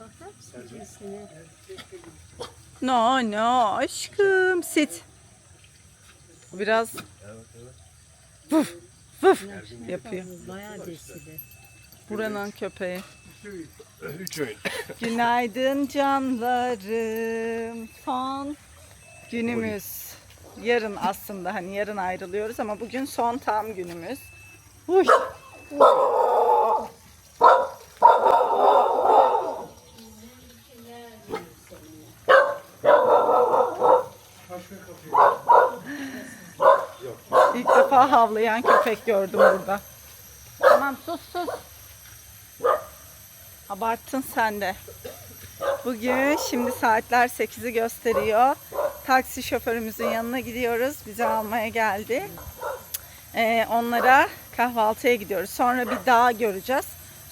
Bakar mısın cinsine? No no aşkım sit. Biraz vuf vuf yapıyor. Bayağı desili. Buranın köpeği. Üç oyun. Günaydın canlarım. Son günümüz. Yarın aslında hani yarın ayrılıyoruz ama bugün son tam günümüz. Uy. Defa havlayan köpek gördüm burada. Tamam sus sus. Abarttın sen de. Bugün şimdi saatler 8'i gösteriyor. Taksi şoförümüzün yanına gidiyoruz. Bizi almaya geldi. Ee, onlara kahvaltıya gidiyoruz. Sonra bir dağ göreceğiz.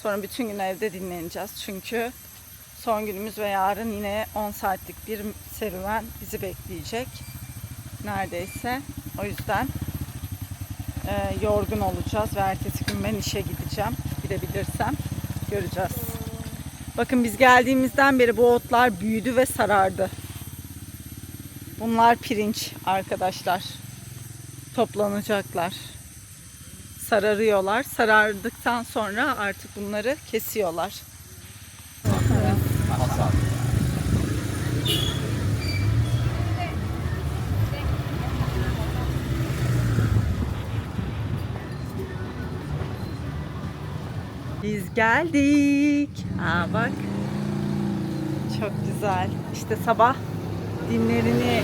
Sonra bütün gün evde dinleneceğiz. Çünkü son günümüz ve yarın yine 10 saatlik bir serüven bizi bekleyecek. Neredeyse. O yüzden e, yorgun olacağız ve ertesi gün ben işe gideceğim. Gidebilirsem göreceğiz. Bakın biz geldiğimizden beri bu otlar büyüdü ve sarardı. Bunlar pirinç arkadaşlar. Toplanacaklar. Sararıyorlar. Sarardıktan sonra artık bunları kesiyorlar. Biz geldik. Aa bak. Çok güzel. İşte sabah dinlerini,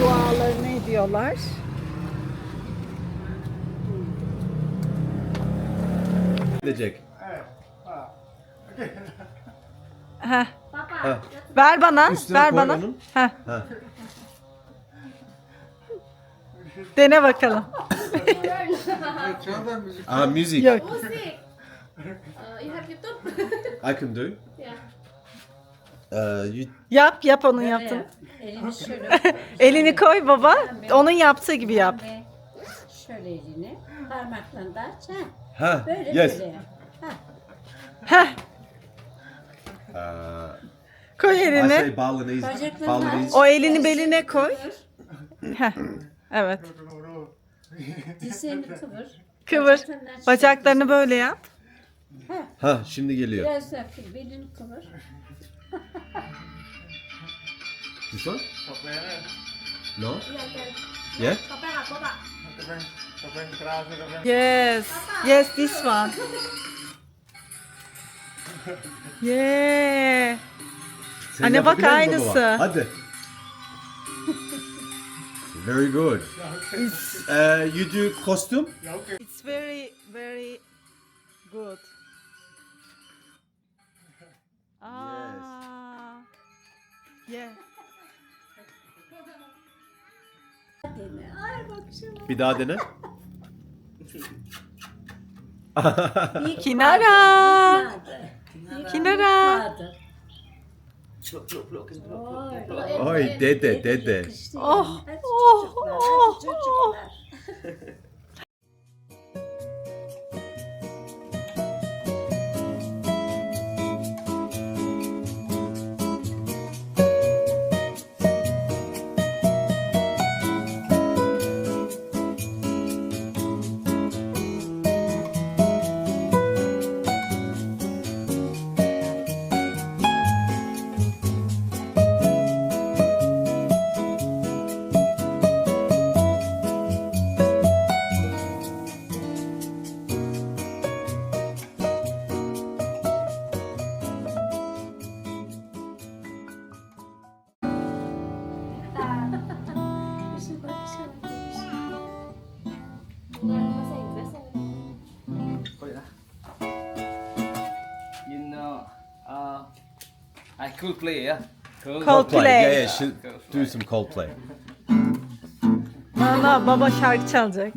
dualarını ediyorlar. Gidecek. Heh. Ha. Ver bana, Üstüne ver koy bana. onun. Heh. Ha. Dene bakalım. Aa müzik. Yok. Music. Uh, you have YouTube? I can do. yeah. Uh, you, Yap, yap onun yaptığını. Elini şöyle Elini koy baba. Onun yaptığı gibi yap. şöyle elini parmakla da aç. Ha. ha. Böyle yes. böyle yap. Ha. Heh, Uh, koy I elini. say Balinese. Bacaklarını Balinese. O elini beline koy. Heh. Evet. Dizlerini kıvır. Kıvır. Bacaklarını böyle yap. Ha şimdi geliyor. Biraz daha kıvır. Belini kıvır. This one? No? Yeah? Yes. Yes, this one. Yeah. Sen Anne bak aynısı. baba? Hadi. Very good. Uh, you do costume? It's very very good. Ah. Yeah. Ay bak şu. Bir daha dene. Kinara. Kinara. Oy. Dede dede. Oh. Hadi oh, çocuklar. oh, You know, uh, I could play, yeah. Cool. Coldplay. Yeah, yeah. She'll do some Coldplay. Valla baba şarkı çalacak.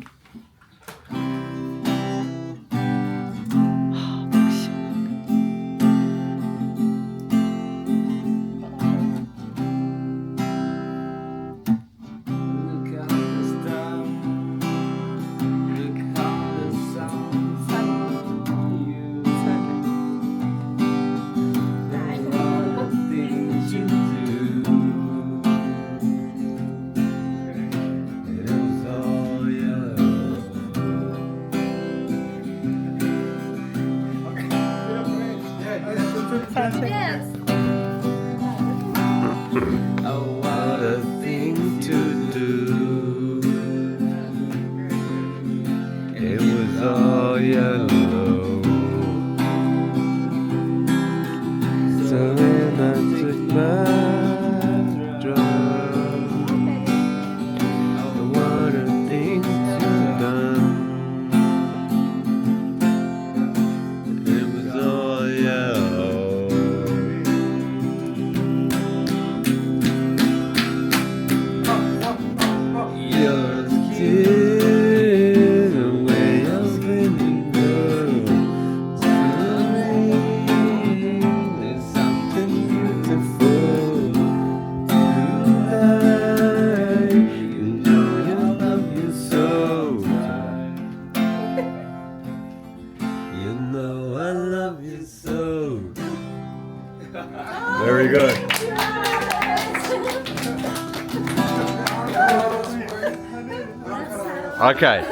Okay.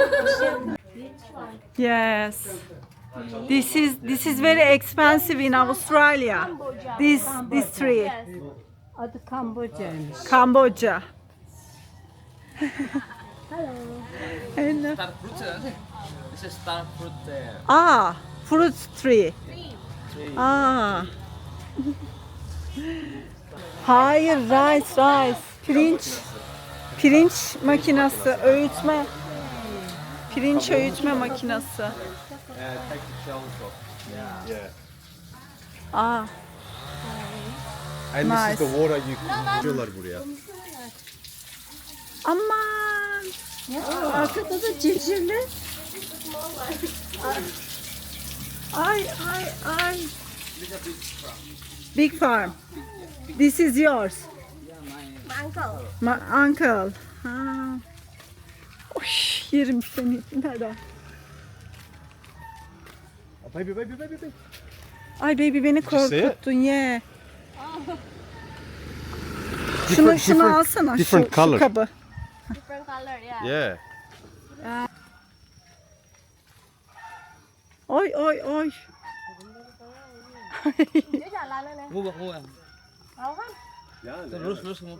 Yes. This is this is very expensive in Australia. This this tree. Adı Kamboçya'ymış. Cambodia. Hello. Star fruit there. This is star fruit there. Ah, fruit tree. Ah. Hayır, rice, rice. Pirinç. Pirinç makinası, öğütme. Pirinç öğütme shells off. Yeah. Ah, And Nice. this is the water you diyorlar buraya. aman. Arkada da civcivli. Ay, ay, ay. Big farm. This is yours. My uncle. My uncle. Ha. Oş, yerim seni. Nereden? Oh, baby, baby, baby, baby. Ay baby beni korkuttun ye. Şunu, Different- şunu different- alsana different şu, color. şu kabı. Different color, yeah. Yeah. Oy oy oy. Chứ chả là nơi này. Mua bạc mua à? Không? Yeah. Terus terus mua.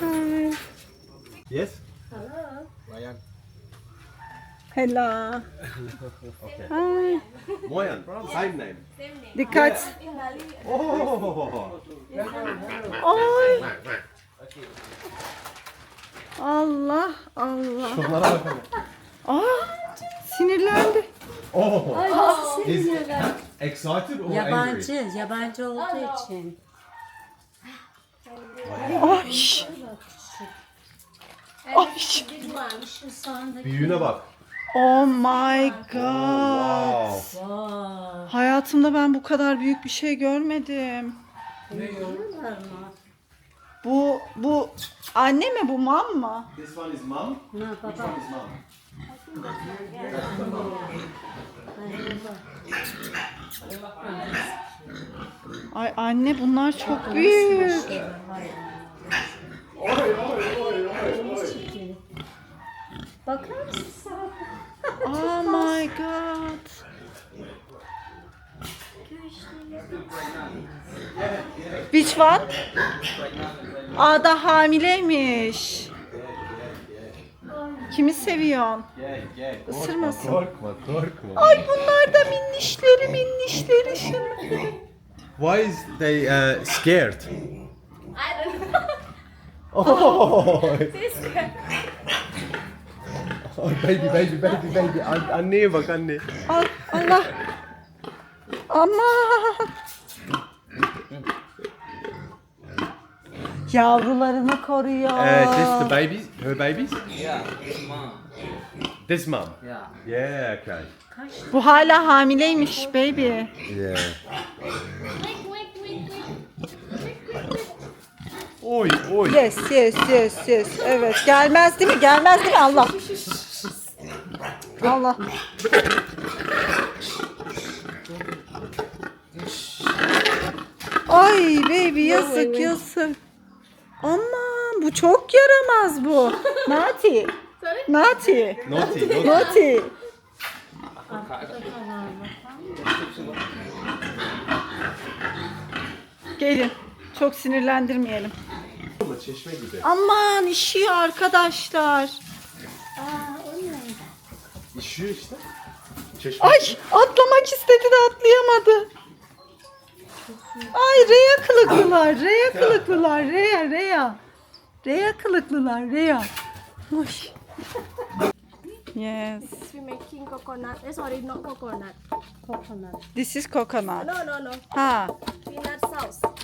Hi. Yes. Ryan. Hello. Okay. Hi. Moyan. Same name. Dikkat. Oh. Oy. Allah Allah. Şunlara bakın. Aa, sinirlendi. Oh. Is excited or angry? Yabancı, yabancı olduğu için. Ay. Ay. Şu sondaki. Büyüğüne bak. Oh my god. Wow. Hayatımda ben bu kadar büyük bir şey görmedim. Mı? Bu bu anne mi bu mam mı? This one is. Ne baba? This one is mum. Ay anne bunlar çok büyük. Bakar mısın? Oh my god. Which one? Aa da hamileymiş. Kimi seviyorsun? Gel gel. Isırmasın. Korkma korkma. Ay bunlar da minnişleri minnişleri şunları. Why is they uh, scared? I don't know. Oh. Oh baby baby baby baby. An- anneye bak anne. Al, Allah. Aman. Yavrularını koruyor. Uh, this the babies? Her babies? Yeah, this mom. This mum. Yeah. Yeah, okay. Bu hala hamileymiş baby. Yeah. Oy oy. Yes, yes, yes, yes. Evet. Gelmez değil mi? Gelmez değil mi? Allah. Allah. Ay baby yazık yazık. Aman bu çok yaramaz bu. Nati. Nati. Naughty, naughty. Nati. Gelin. Çok sinirlendirmeyelim. Çeşme gibi. Aman işiyor arkadaşlar. İşiyor işte. Çeşme. Ay atlamak istedi de atlayamadı. Ay Reya kılıklılar, Reya kılıklılar, Reya, Reya. Reya kılıklılar, Reya. Oy. Yes, We making coconut. Eh, sorry, not coconut. Coconut. this is coconut. No, no, no. Ha, Peanut sauce.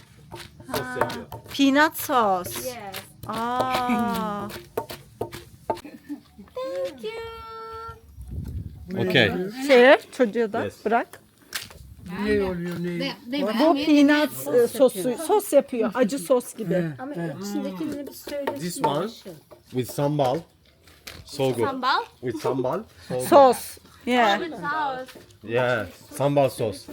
Sos yapıyor. peanut sauce. Yes. Aa, Thank you. Okay. şey çocuğa da Yes. bırak. Ne oluyor ne? Bu peanut e, sosu, sos yapıyor, acı sos gibi. Ama içindekini bir söyle. This one with sambal. So good. Sambal With sambal. So good. Sos. Yeah. Yeah. Sambal sauce.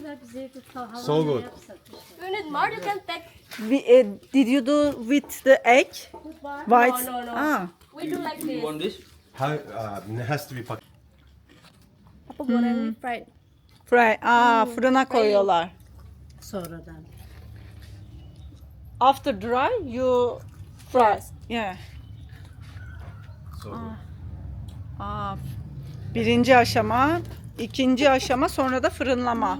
So good. yapsak. You need more, you can take. We, eh, did you do with the egg? White. No, no, no. Ah. We do like You this. want this? How, uh, it has to be packed. We fried? Fry. Aa, fırına koyuyorlar. Sonradan. After dry, you fry. Yeah. So good. Aa, birinci aşama, ikinci aşama, sonra da fırınlama.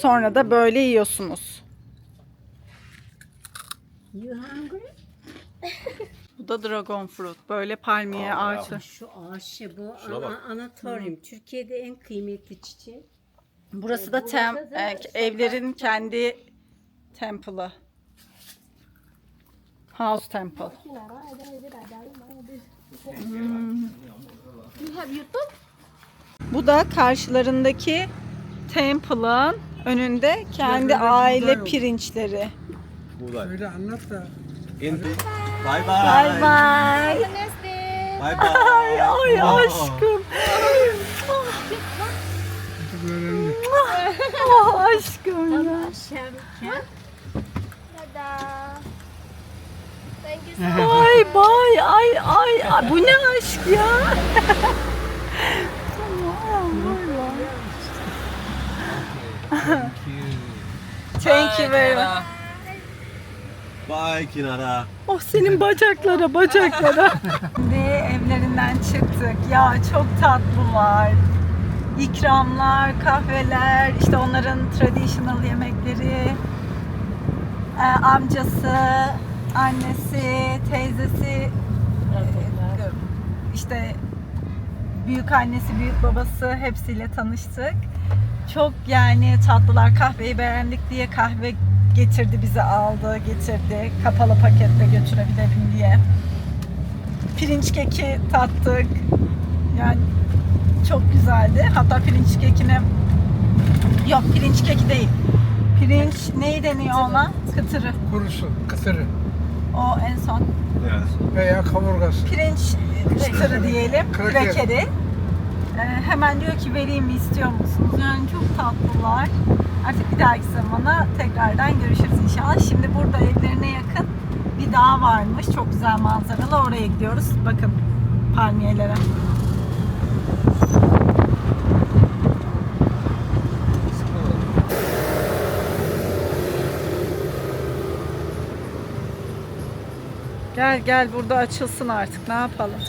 Sonra da böyle yiyorsunuz. You hungry? Bu da dragon fruit. Böyle palmiye ağacı. Şu ağaç şey bu Şuna ana, bak. Türkiye'de en kıymetli çiçek. Burası da tem, e, evlerin kendi temple'ı. House temple. You have YouTube? Bu da karşılarındaki temple'ın önünde kendi aile pirinçleri. Buğday. Öyle anlat da. Bye bye. Bye bye. Bye bye. Ay, ay aşkım. Ah, aşkım ya. Şevket. Dadah. Thank you so much. Ay bay ay ay ay. Bu ne aşk ya? Thank you very much. Bye Kinara. Oh senin bacaklara bacaklara. Ve evlerinden çıktık. Ya çok tatlılar. İkramlar, kahveler, işte onların traditional yemekleri. Ee, amcası, annesi, teyzesi, e, işte büyük annesi, büyük babası hepsiyle tanıştık. Çok yani tatlılar. Kahveyi beğendik diye kahve getirdi bize aldı, getirdi. Kapalı pakette götürebilelim diye. Pirinç keki tattık. Yani çok güzeldi. Hatta pirinç kekine yok pirinç keki değil. Pirinç neyi deniyor ona? Kıtırı. Kurusu, kıtırı O en son. Yes. veya kaburgası. pirinç kıtırı diyelim, Kraker. krekeri. Ee, hemen diyor ki vereyim mi istiyor musunuz? Yani çok tatlılar. Artık bir dahaki zamana tekrardan görüşürüz inşallah. Şimdi burada evlerine yakın bir dağ varmış. Çok güzel manzaralı. Oraya gidiyoruz. Bakın palmiyelere. Gel gel burada açılsın artık. Ne yapalım?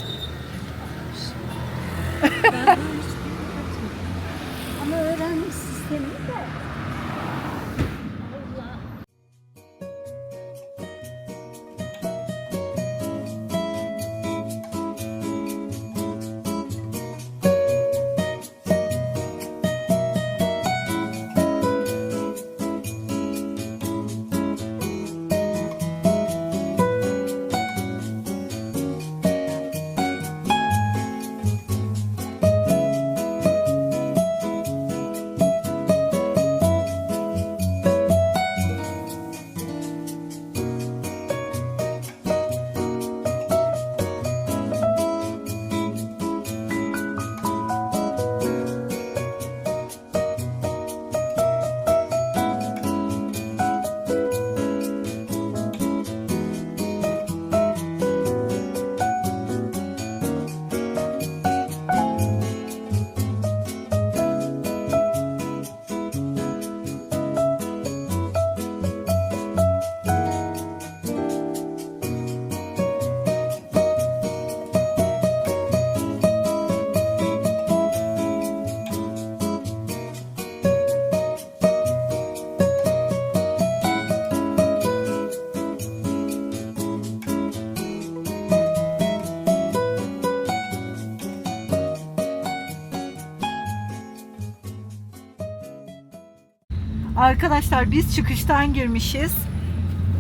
Arkadaşlar biz çıkıştan girmişiz.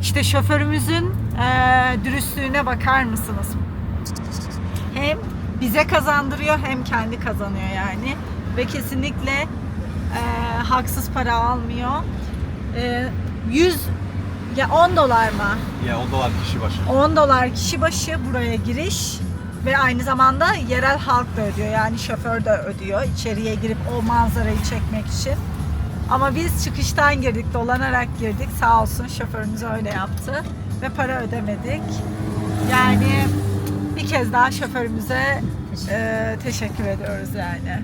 İşte şoförümüzün eee, dürüstlüğüne bakar mısınız? Hem bize kazandırıyor hem kendi kazanıyor yani. Ve kesinlikle eee, haksız para almıyor. Eee, 100 ya 10 dolar mı? Ya 10 dolar kişi başı. 10 dolar kişi başı buraya giriş ve aynı zamanda yerel halk da ödüyor. Yani şoför de ödüyor içeriye girip o manzarayı çekmek için. Ama biz çıkıştan girdik, dolanarak girdik. Sağ olsun şoförümüz öyle yaptı ve para ödemedik. Yani bir kez daha şoförümüze e, teşekkür ediyoruz yani.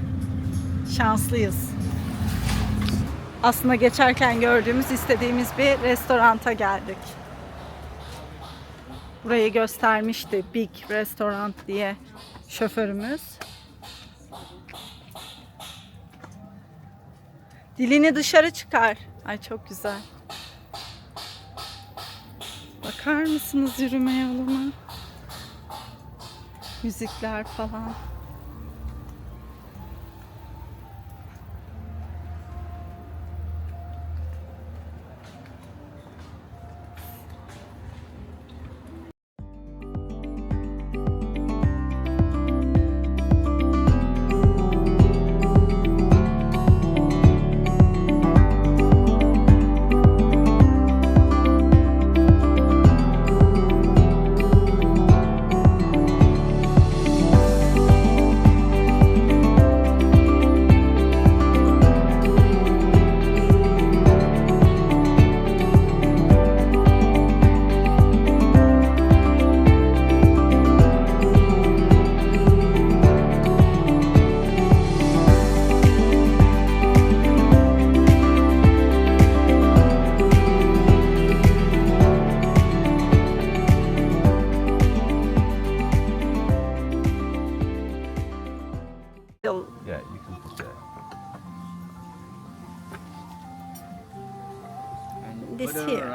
Şanslıyız. Aslında geçerken gördüğümüz, istediğimiz bir restoranta geldik. Burayı göstermişti Big Restaurant diye şoförümüz. Dilini dışarı çıkar. Ay çok güzel. Bakar mısınız yürüme yoluna? Müzikler falan.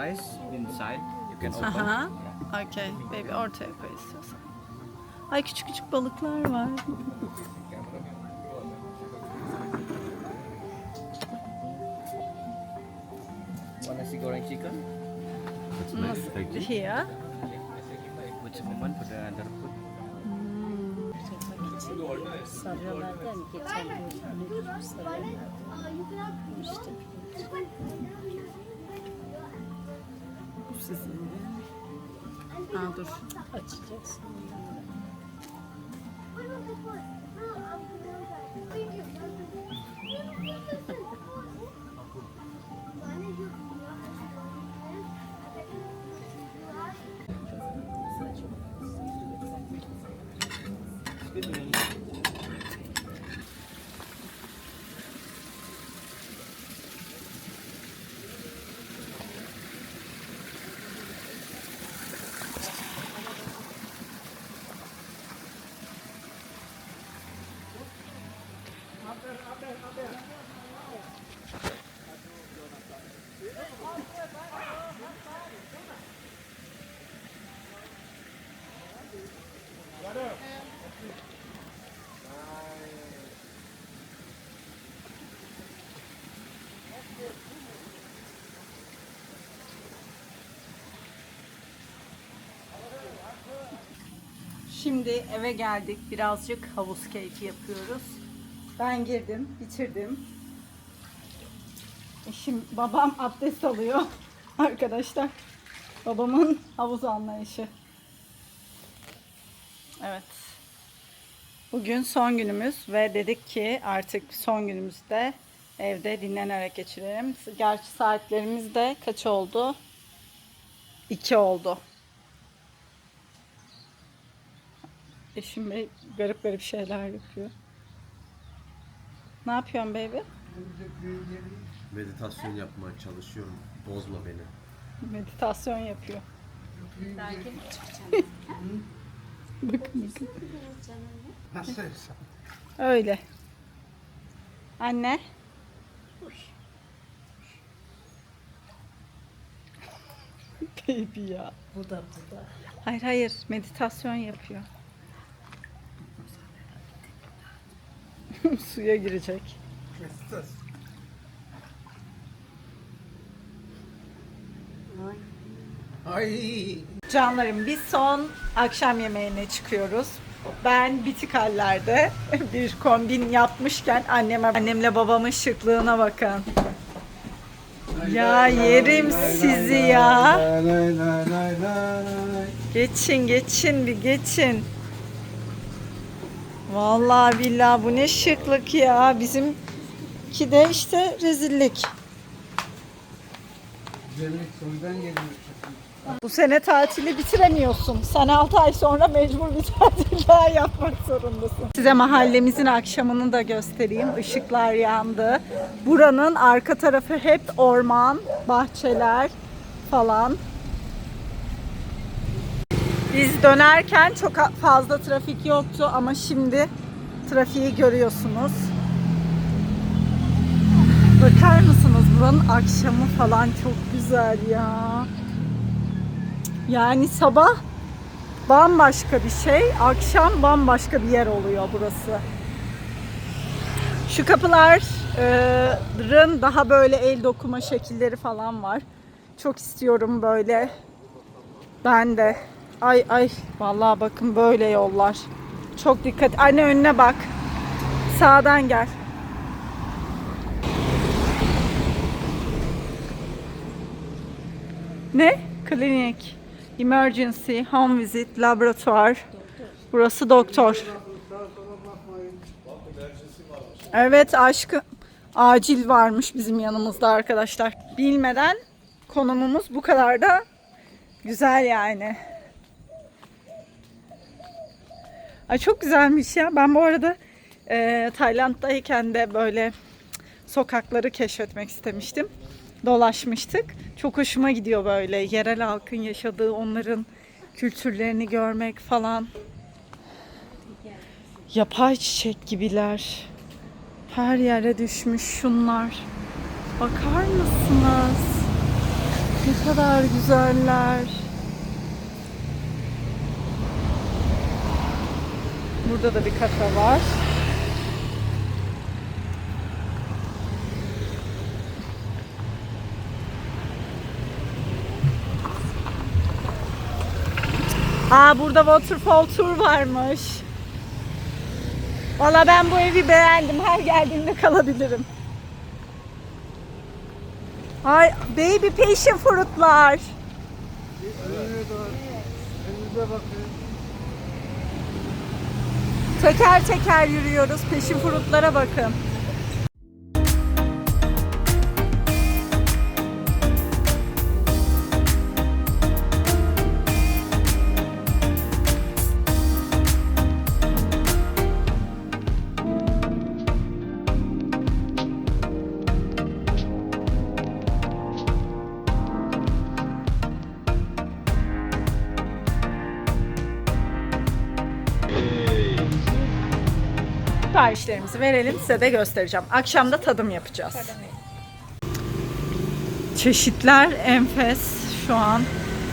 Rice inside. You can open. Aha. Okay. Baby ortaya koy istiyorsan. Ay küçük küçük balıklar var. Want nasi goreng chicken? You. Here. Some lemon, put the other food. Sarıyorlardı hani geçen gün sarıyorlar. İşte Sizin. Aa dur. açacaksın. Şimdi eve geldik. Birazcık havuz keyfi yapıyoruz. Ben girdim, bitirdim. Eşim, babam abdest alıyor. Arkadaşlar, babamın havuz anlayışı. Evet. Bugün son günümüz ve dedik ki artık son günümüzde evde dinlenerek geçirelim. Gerçi saatlerimiz de kaç oldu? 2 oldu. Eşim Bey garip garip şeyler yapıyor. Ne yapıyorsun baby? Meditasyon yapmaya çalışıyorum. Bozma beni. Meditasyon yapıyor. Çıkacaksın. Bakın bakın. Hastayız. Öyle. Anne. Baby ya. Bu da bu da. Hayır hayır meditasyon yapıyor. Suya girecek. Ay. Canlarım biz son akşam yemeğine çıkıyoruz. Ben bitik hallerde bir kombin yapmışken anneme, annemle babamın şıklığına bakın. Ya yerim sizi ya. Geçin geçin bir geçin. Vallahi billahi bu ne şıklık ya. Bizimki de işte rezillik. Bu sene tatili bitiremiyorsun. Sen 6 ay sonra mecbur bir tatil daha yapmak zorundasın. Size mahallemizin akşamını da göstereyim. Işıklar yandı. Buranın arka tarafı hep orman, bahçeler falan. Biz dönerken çok fazla trafik yoktu ama şimdi trafiği görüyorsunuz. Bakar mısınız buranın akşamı falan çok güzel ya. Yani sabah bambaşka bir şey, akşam bambaşka bir yer oluyor burası. Şu kapıların daha böyle el dokuma şekilleri falan var. Çok istiyorum böyle. Ben de. Ay ay vallahi bakın böyle yollar. Çok dikkat. Anne önüne bak. Sağdan gel. Ne? Klinik, emergency, home visit, laboratuvar. Burası doktor. Evet aşkım. Acil varmış bizim yanımızda arkadaşlar. Bilmeden konumumuz bu kadar da güzel yani. Ay çok güzelmiş ya. Ben bu arada e, Tayland'dayken de böyle sokakları keşfetmek istemiştim. Dolaşmıştık. Çok hoşuma gidiyor böyle yerel halkın yaşadığı onların kültürlerini görmek falan. Yapay çiçek gibiler. Her yere düşmüş şunlar. Bakar mısınız? Ne kadar güzeller. Burada da bir kafe var. Aa burada waterfall tour varmış. Valla ben bu evi beğendim. Her geldiğimde kalabilirim. Ay baby passion fruitlar. Teker teker yürüyoruz. Peşin fruitlara bakın. Siparişlerimizi verelim size de göstereceğim. Akşam da tadım yapacağız. Çeşitler enfes şu an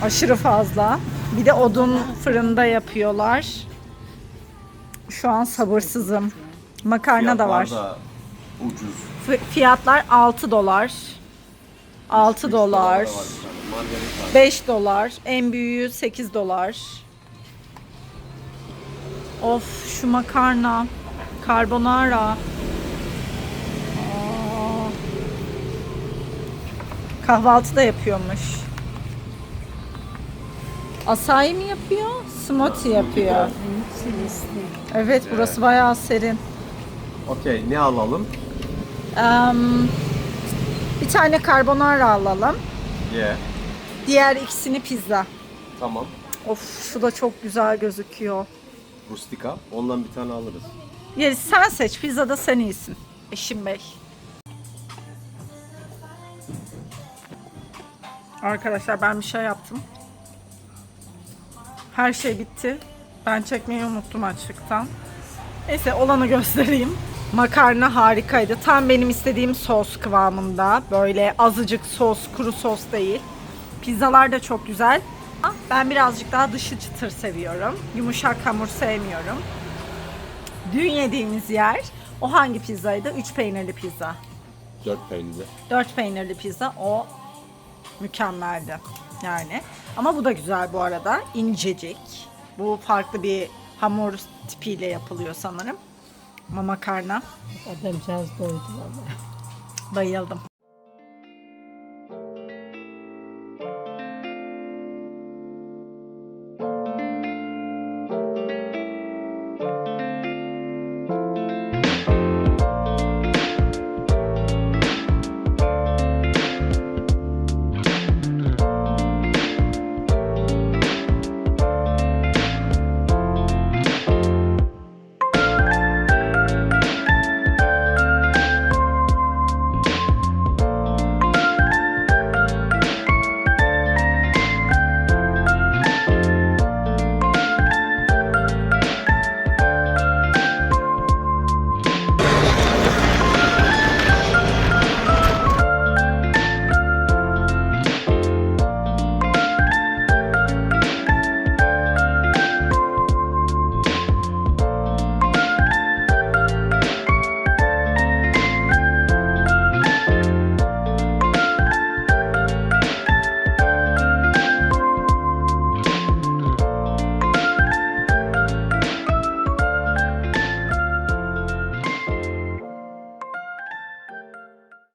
aşırı fazla. Bir de odun fırında yapıyorlar. Şu an sabırsızım. Makarna da var. da ucuz. F- Fiyatlar 6 dolar. 6 dolar. Margarita. 5 dolar. En büyüğü 8 dolar. Of şu makarna. Carbonara. Aa. Kahvaltı da yapıyormuş. Asai mi yapıyor? Smoothie yapıyor. Evet burası bayağı serin. Okey ne alalım? Em, bir tane carbonara alalım. Ye. Diğer ikisini pizza. Tamam. Of şu da çok güzel gözüküyor. Rustika. Ondan bir tane alırız. Yeri sen seç. Pizza da sen iyisin. Eşim Bey. Arkadaşlar ben bir şey yaptım. Her şey bitti. Ben çekmeyi unuttum açlıktan. Neyse olanı göstereyim. Makarna harikaydı. Tam benim istediğim sos kıvamında. Böyle azıcık sos, kuru sos değil. Pizzalar da çok güzel. Ben birazcık daha dışı çıtır seviyorum. Yumuşak hamur sevmiyorum. Dün yediğimiz yer o hangi pizzaydı? Üç peynirli pizza. Dört peynirli. Dört peynirli pizza o mükemmeldi. Yani Ama bu da güzel bu arada. İncecik. Bu farklı bir hamur tipiyle yapılıyor sanırım. Ama makarna. Adamcağız doydu valla. Bayıldım.